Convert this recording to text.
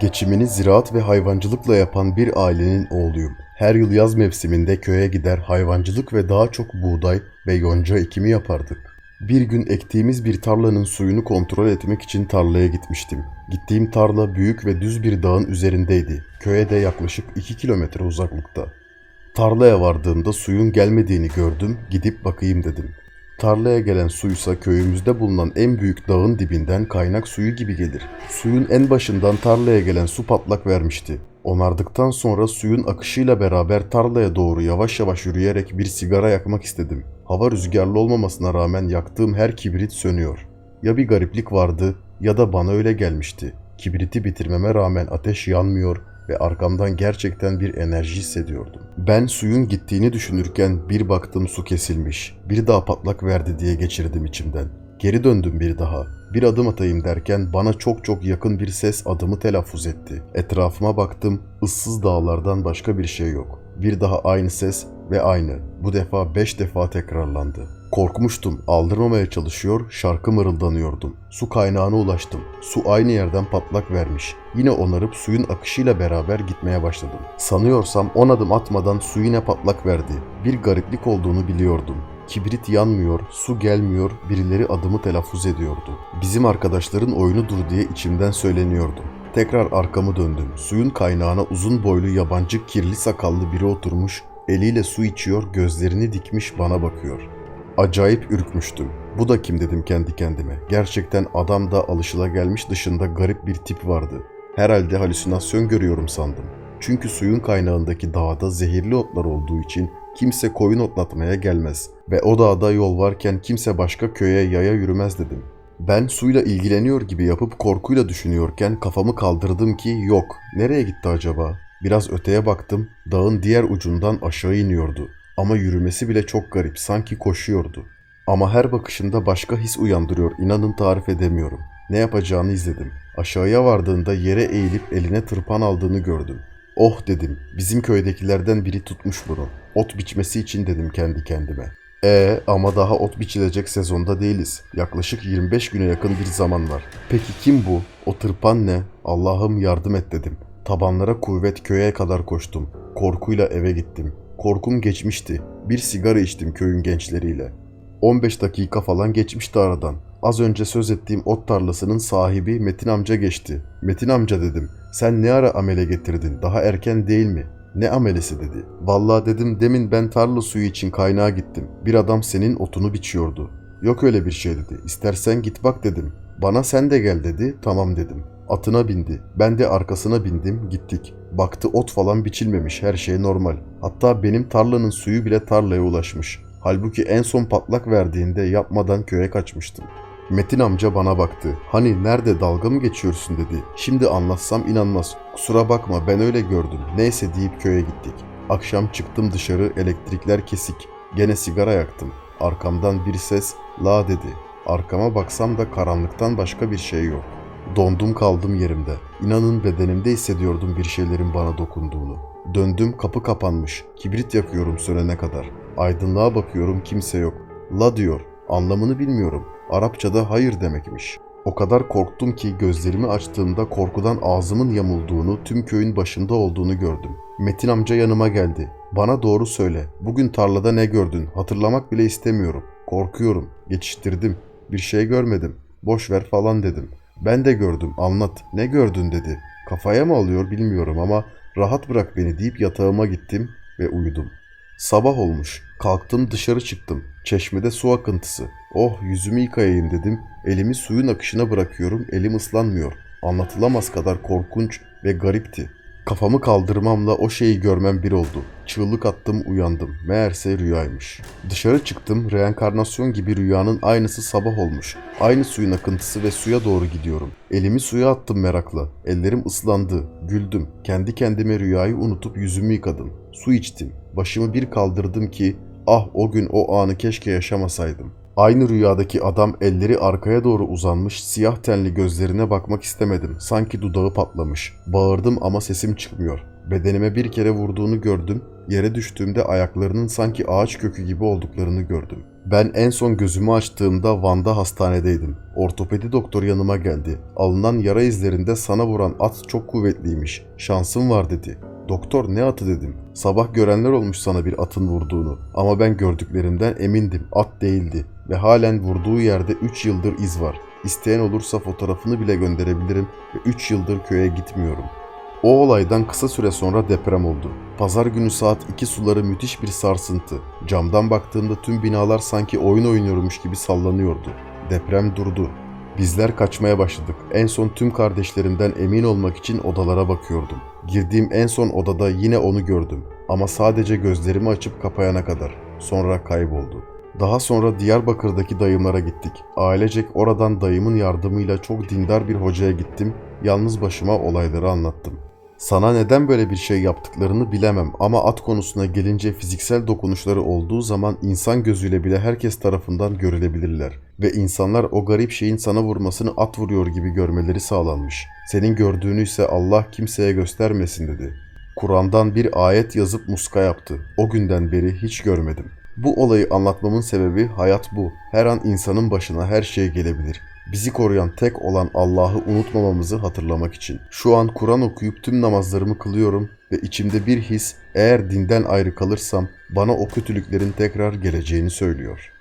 Geçimini ziraat ve hayvancılıkla yapan bir ailenin oğluyum. Her yıl yaz mevsiminde köye gider hayvancılık ve daha çok buğday ve yonca ekimi yapardık. Bir gün ektiğimiz bir tarlanın suyunu kontrol etmek için tarlaya gitmiştim. Gittiğim tarla büyük ve düz bir dağın üzerindeydi. Köye de yaklaşık 2 kilometre uzaklıkta. Tarlaya vardığımda suyun gelmediğini gördüm, gidip bakayım dedim. Tarlaya gelen suysa köyümüzde bulunan en büyük dağın dibinden kaynak suyu gibi gelir. Suyun en başından tarlaya gelen su patlak vermişti. Onardıktan sonra suyun akışıyla beraber tarlaya doğru yavaş yavaş yürüyerek bir sigara yakmak istedim. Hava rüzgarlı olmamasına rağmen yaktığım her kibrit sönüyor. Ya bir gariplik vardı ya da bana öyle gelmişti. Kibriti bitirmeme rağmen ateş yanmıyor ve arkamdan gerçekten bir enerji hissediyordum. Ben suyun gittiğini düşünürken bir baktım su kesilmiş. Bir daha patlak verdi diye geçirdim içimden. Geri döndüm bir daha. Bir adım atayım derken bana çok çok yakın bir ses adımı telaffuz etti. Etrafıma baktım, ıssız dağlardan başka bir şey yok. Bir daha aynı ses ve aynı. Bu defa beş defa tekrarlandı. Korkmuştum, aldırmamaya çalışıyor, şarkı mırıldanıyordum. Su kaynağına ulaştım. Su aynı yerden patlak vermiş. Yine onarıp suyun akışıyla beraber gitmeye başladım. Sanıyorsam on adım atmadan su yine patlak verdi. Bir gariplik olduğunu biliyordum. Kibrit yanmıyor, su gelmiyor, birileri adımı telaffuz ediyordu. Bizim arkadaşların oyunudur diye içimden söyleniyordum. Tekrar arkamı döndüm. Suyun kaynağına uzun boylu yabancı kirli sakallı biri oturmuş, eliyle su içiyor, gözlerini dikmiş bana bakıyor. Acayip ürkmüştüm. Bu da kim dedim kendi kendime. Gerçekten adamda alışılagelmiş dışında garip bir tip vardı. Herhalde halüsinasyon görüyorum sandım. Çünkü suyun kaynağındaki dağda zehirli otlar olduğu için kimse koyun otlatmaya gelmez ve o dağda yol varken kimse başka köye yaya yürümez dedim. Ben suyla ilgileniyor gibi yapıp korkuyla düşünüyorken kafamı kaldırdım ki yok. Nereye gitti acaba? Biraz öteye baktım. Dağın diğer ucundan aşağı iniyordu. Ama yürümesi bile çok garip. Sanki koşuyordu. Ama her bakışında başka his uyandırıyor. İnanın tarif edemiyorum. Ne yapacağını izledim. Aşağıya vardığında yere eğilip eline tırpan aldığını gördüm. Oh dedim. Bizim köydekilerden biri tutmuş bunu. Ot biçmesi için dedim kendi kendime. E ama daha ot biçilecek sezonda değiliz. Yaklaşık 25 güne yakın bir zaman var. Peki kim bu? O tırpan ne? Allah'ım yardım et dedim. Tabanlara kuvvet köye kadar koştum. Korkuyla eve gittim. Korkum geçmişti. Bir sigara içtim köyün gençleriyle. 15 dakika falan geçmişti aradan. Az önce söz ettiğim ot tarlasının sahibi Metin amca geçti. Metin amca dedim. Sen ne ara amele getirdin? Daha erken değil mi? Ne amelesi dedi. Vallahi dedim demin ben tarla suyu için kaynağa gittim. Bir adam senin otunu biçiyordu. Yok öyle bir şey dedi. İstersen git bak dedim. Bana sen de gel dedi. Tamam dedim. Atına bindi. Ben de arkasına bindim. Gittik. Baktı ot falan biçilmemiş. Her şey normal. Hatta benim tarlanın suyu bile tarlaya ulaşmış. Halbuki en son patlak verdiğinde yapmadan köye kaçmıştım. Metin amca bana baktı. Hani nerede dalga mı geçiyorsun dedi. Şimdi anlatsam inanmaz. Kusura bakma ben öyle gördüm. Neyse deyip köye gittik. Akşam çıktım dışarı elektrikler kesik. Gene sigara yaktım. Arkamdan bir ses la dedi. Arkama baksam da karanlıktan başka bir şey yok. Dondum kaldım yerimde. İnanın bedenimde hissediyordum bir şeylerin bana dokunduğunu. Döndüm kapı kapanmış. Kibrit yakıyorum sönene kadar. Aydınlığa bakıyorum kimse yok. La diyor. Anlamını bilmiyorum. Arapçada hayır demekmiş. O kadar korktum ki gözlerimi açtığımda korkudan ağzımın yamulduğunu, tüm köyün başında olduğunu gördüm. Metin amca yanıma geldi. Bana doğru söyle. Bugün tarlada ne gördün? Hatırlamak bile istemiyorum. Korkuyorum. Geçiştirdim. Bir şey görmedim. Boş ver falan dedim. Ben de gördüm. Anlat. Ne gördün dedi. Kafaya mı alıyor bilmiyorum ama rahat bırak beni deyip yatağıma gittim ve uyudum. Sabah olmuş. Kalktım dışarı çıktım. Çeşmede su akıntısı. Oh yüzümü yıkayayım dedim. Elimi suyun akışına bırakıyorum. Elim ıslanmıyor. Anlatılamaz kadar korkunç ve garipti. Kafamı kaldırmamla o şeyi görmem bir oldu. Çığlık attım uyandım. Meğerse rüyaymış. Dışarı çıktım. Reenkarnasyon gibi rüyanın aynısı sabah olmuş. Aynı suyun akıntısı ve suya doğru gidiyorum. Elimi suya attım merakla. Ellerim ıslandı. Güldüm. Kendi kendime rüyayı unutup yüzümü yıkadım. Su içtim. Başımı bir kaldırdım ki ah o gün o anı keşke yaşamasaydım. Aynı rüyadaki adam elleri arkaya doğru uzanmış, siyah tenli gözlerine bakmak istemedim. Sanki dudağı patlamış. Bağırdım ama sesim çıkmıyor. Bedenime bir kere vurduğunu gördüm. Yere düştüğümde ayaklarının sanki ağaç kökü gibi olduklarını gördüm. Ben en son gözümü açtığımda Van'da hastanedeydim. Ortopedi doktor yanıma geldi. Alınan yara izlerinde sana vuran at çok kuvvetliymiş. Şansın var dedi. Doktor ne atı dedim. Sabah görenler olmuş sana bir atın vurduğunu. Ama ben gördüklerimden emindim. At değildi. Ve halen vurduğu yerde 3 yıldır iz var. İsteyen olursa fotoğrafını bile gönderebilirim ve 3 yıldır köye gitmiyorum. O olaydan kısa süre sonra deprem oldu. Pazar günü saat 2 suları müthiş bir sarsıntı. Camdan baktığımda tüm binalar sanki oyun oynuyormuş gibi sallanıyordu. Deprem durdu. Bizler kaçmaya başladık. En son tüm kardeşlerimden emin olmak için odalara bakıyordum. Girdiğim en son odada yine onu gördüm. Ama sadece gözlerimi açıp kapayana kadar. Sonra kayboldu. Daha sonra Diyarbakır'daki dayımlara gittik. Ailecek oradan dayımın yardımıyla çok dindar bir hocaya gittim. Yalnız başıma olayları anlattım. Sana neden böyle bir şey yaptıklarını bilemem ama at konusuna gelince fiziksel dokunuşları olduğu zaman insan gözüyle bile herkes tarafından görülebilirler ve insanlar o garip şeyin sana vurmasını at vuruyor gibi görmeleri sağlanmış. Senin gördüğünü ise Allah kimseye göstermesin dedi. Kur'an'dan bir ayet yazıp muska yaptı. O günden beri hiç görmedim. Bu olayı anlatmamın sebebi hayat bu. Her an insanın başına her şey gelebilir. Bizi koruyan tek olan Allah'ı unutmamamızı hatırlamak için. Şu an Kur'an okuyup tüm namazlarımı kılıyorum ve içimde bir his eğer dinden ayrı kalırsam bana o kötülüklerin tekrar geleceğini söylüyor.